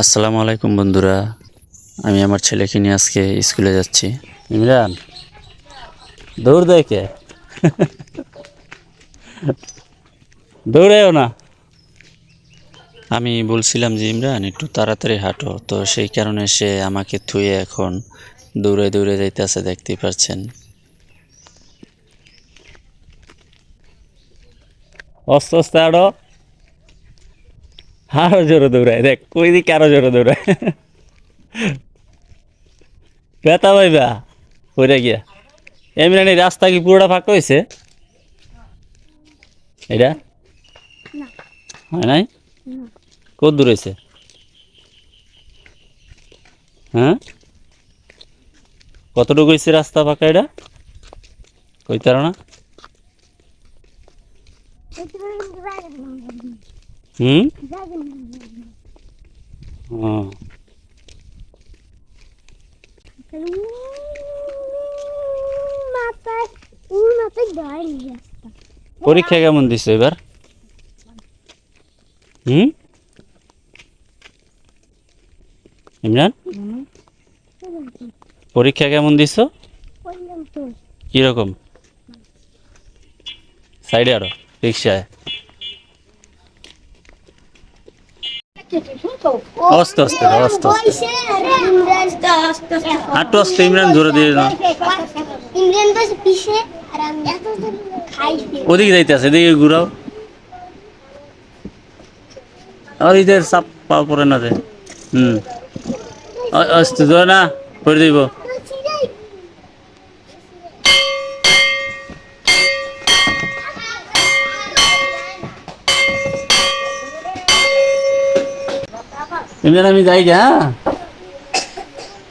আসসালামু আলাইকুম বন্ধুরা, আমি আমার ছেলেকে নিয়ে আজকে স্কুলে যাচ্ছি। ইমরান, দৌড় দেয় কে দৌড়ায়ও না। আমি বলছিলাম যে, ইমরান, একটু তাড়াতাড়ি হাঁটো। তো সেই কারণে সে আমাকে থুয়ে এখন দৌড়ে দৌড়ে যাইতেছে, দেখতেই পাচ্ছেন অস্ত আস্তে আরও। আরও জোরে দৌড়ায় দেখ ওই দিকে আরও জোরে দৌড়ায়। ব্যথা পাইবা ওইটা গিয়া। এমনি রাস্তা কি পুরোটা ফাঁকা হয়েছে এটা হয় নাই? কত দূর হয়েছে হ্যাঁ? কতটুকু হয়েছে রাস্তা ফাঁকা এটা কইতে পারো না? হুম? রাস্তা পরীক্ষা কেমন দিছো এবার? হুম? ইমরান? পরীক্ষা কেমন দিছো? কীরকম? সাইডে আরও রিক্সায়। আস্তে আস্তে আস্তে আস্তে হাঁটু আস্তে ইমরান জোরে দিয়ে না ইমরান বাস পিছে ওদিকে যাইতে আছে এদিকে ঘুরাও। আর ইদের সাপ পা পরে না রে হুম। আস্তে জোরে না পড়ে দিব ইমরান, আমি যাই গা।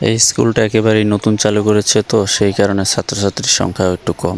এই স্কুলটা একেবারেই নতুন চালু করেছে তো, সেই কারণে ছাত্রছাত্রীর সংখ্যা একটু কম।